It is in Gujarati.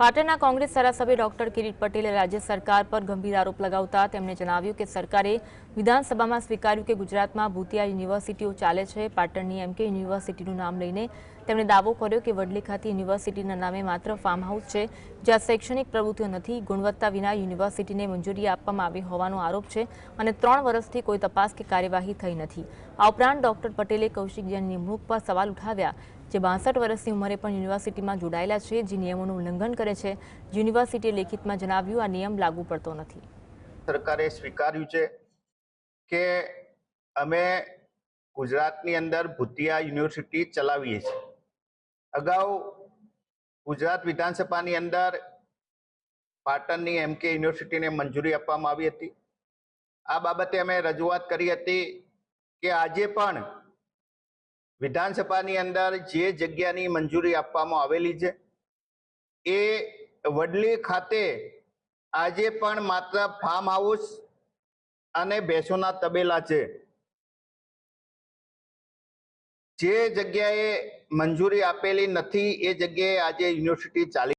પાટણના કોંગ્રેસ ધારાસભ્ય ડોક્ટર કિરીટ પટેલે રાજ્ય સરકાર પર ગંભીર આરોપ લગાવતા તેમણે જણાવ્યું કે સરકારે વિધાનસભામાં સ્વીકાર્યું કે ગુજરાતમાં ભૂતિયા યુનિવર્સિટીઓ ચાલે છે. પાટણની એમકે યુનિવર્સિટીનું નામ લઈને તેમણે દાવો કર્યો કે વડલી ખાતે યુનિવર્સિટીના નામે માત્ર ફાર્મ હાઉસ છે, જ્યાં શૈક્ષણિક પ્રવૃત્તિઓ નથી. ગુણવત્તા વિના યુનિવર્સિટીને મંજૂરી આપવામાં આવી હોવાનો આરોપ છે અને ત્રણ વર્ષથી કોઈ તપાસ કે કાર્યવાહી થઈ નથી. આ ઉપરાંત ડોક્ટર પટેલે કૌશિક જૈનની નિમણૂક પર સવાલ ઉઠાવ્યા જે બાસઠ વર્ષની ઉંમરે પણ યુનિવર્સિટીમાં જોડાયેલા છે, જે નિયમોનું ઉલ્લંઘન કરે છે. યુનિવર્સિટીએ લેખિતમાં જણાવ્યું, આ નિયમ લાગુ પડતો નથી. સરકારે સ્વીકાર્યું છે કે અમે ગુજરાતની અંદર ભૂતિયા યુનિવર્સિટી ચલાવીએ છીએ. અગાઉ ગુજરાત વિધાનસભાની અંદર પાટણની એમ કે યુનિવર્સિટીને મંજૂરી આપવામાં આવી હતી. આ બાબતે અમે રજૂઆત કરી હતી કે આજે પણ વિધાનસભાની અંદર જે જગ્યાની મંજૂરી આપવામાં આવેલી છે, એ વડલી ખાતે આજે પણ માત્ર ફાર્મ હાઉસ અને ભેંસોના તબેલા છે. જે જગ્યાએ મંજૂરી આપેલી નથી, એ જગ્યાએ આજે યુનિવર્સિટી ચાલી